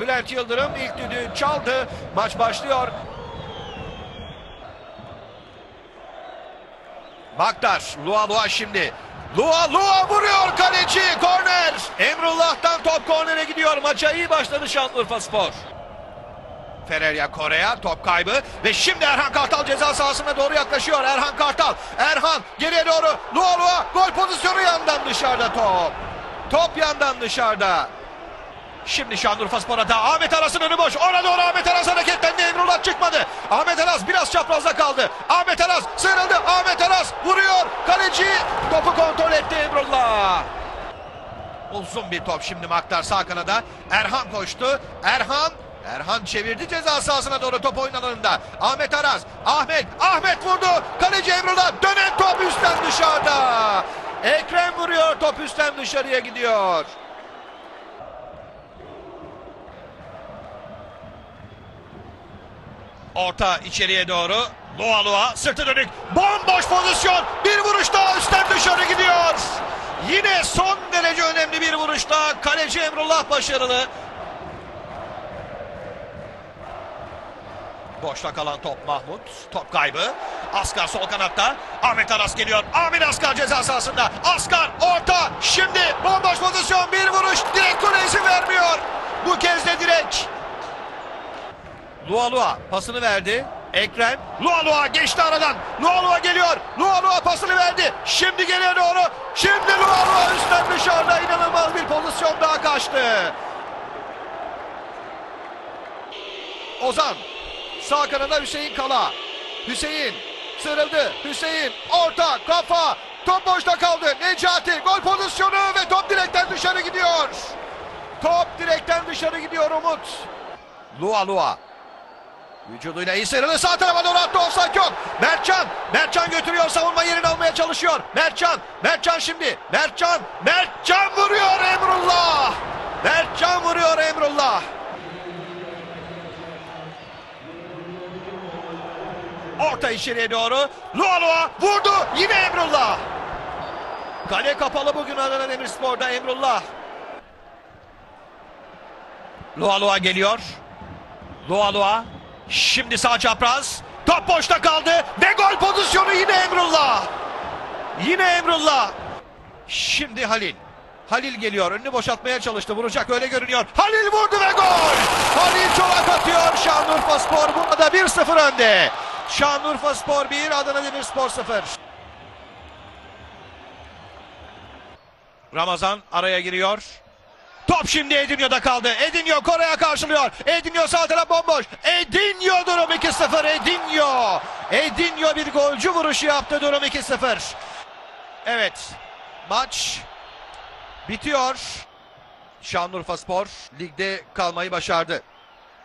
Bülent Yıldırım ilk düdüğü çaldı. Maç başlıyor. Baktar, Lua Lua şimdi. Lua Lua vuruyor kaleci. Korner. Emrullah'tan top kornere gidiyor. Maça iyi başladı Şanlıurfa Spor. Ferreira Kore'ye top kaybı ve şimdi Erhan Kartal ceza sahasına doğru yaklaşıyor. Erhan Kartal. Erhan geriye doğru. Lua Lua gol pozisyonu yandan dışarıda top. Top yandan dışarıda. Şimdi Şanlıurfa Spor'a da Ahmet Aras'ın önü boş. Ona doğru Ahmet Aras hareketlendi. Emrullah çıkmadı. Ahmet Aras biraz çaprazda kaldı. Ahmet Aras sıyrıldı. Ahmet Aras vuruyor. Kaleci topu kontrol etti Emrullah. Uzun bir top şimdi Maktar sağ kanada. Erhan koştu. Erhan Erhan çevirdi ceza sahasına doğru top oyun alanında. Ahmet Aras. Ahmet. Ahmet vurdu. Kaleci Emrullah. Dönen top üstten dışarıda. Ekrem vuruyor. Top üstten dışarıya gidiyor. Orta içeriye doğru. Lua Lua sırtı dönük. Bomboş pozisyon. Bir vuruş daha üstten dışarı gidiyor. Yine son derece önemli bir vuruşta. Kaleci Emrullah başarılı. Boşta kalan top Mahmut. Top kaybı. Askar sol kanatta. Ahmet Aras geliyor. Ahmet Askar ceza sahasında. Askar orta. Şimdi bomboş pozisyon. Bir vuruş. Direkt izin vermiyor. Bu kez de direkt. Lua Lua pasını verdi. Ekrem. Lua Lua geçti aradan. Lua Lua geliyor. Lua Lua pasını verdi. Şimdi geliyor doğru. Şimdi Lua Lua üstten dışarıda inanılmaz bir pozisyon daha kaçtı. Ozan. Sağ kanada Hüseyin Kala. Hüseyin sırıldı. Hüseyin orta kafa. Top boşta kaldı. Necati gol pozisyonu ve top direkten dışarı gidiyor. Top direkten dışarı gidiyor Umut. Lua Lua. Vücuduyla iyi sıyrıldı. Sağ tarafa doğru attı. Offside yok. Mertcan. Mertcan götürüyor. Savunma yerini almaya çalışıyor. Mertcan. Mertcan şimdi. Mertcan. Mertcan vuruyor Emrullah. Mertcan vuruyor Emrullah. Orta içeriye doğru. Lua Lua vurdu. Yine Emrullah. Kale kapalı bugün Adana Demirspor'da Emrullah. Lua Lua geliyor. Lua Lua. Şimdi sağ çapraz. Top boşta kaldı. Ve gol pozisyonu yine Emrullah. Yine Emrullah. Şimdi Halil. Halil geliyor. Önünü boşaltmaya çalıştı. Vuracak öyle görünüyor. Halil vurdu ve gol. Halil çolak atıyor. Şanlıurfa Spor bunda da 1-0 önde. Şanlıurfa Spor 1, Adana Demirspor 0. Ramazan araya giriyor. Top şimdi Edinyo'da kaldı. Edinyo Kore'ye karşılıyor. Edinyo sağ taraf bomboş. Edinyo durum 2-0. Edinyo. Edinyo bir golcü vuruşu yaptı durum 2-0. Evet. Maç bitiyor. Şanlıurfa Spor ligde kalmayı başardı.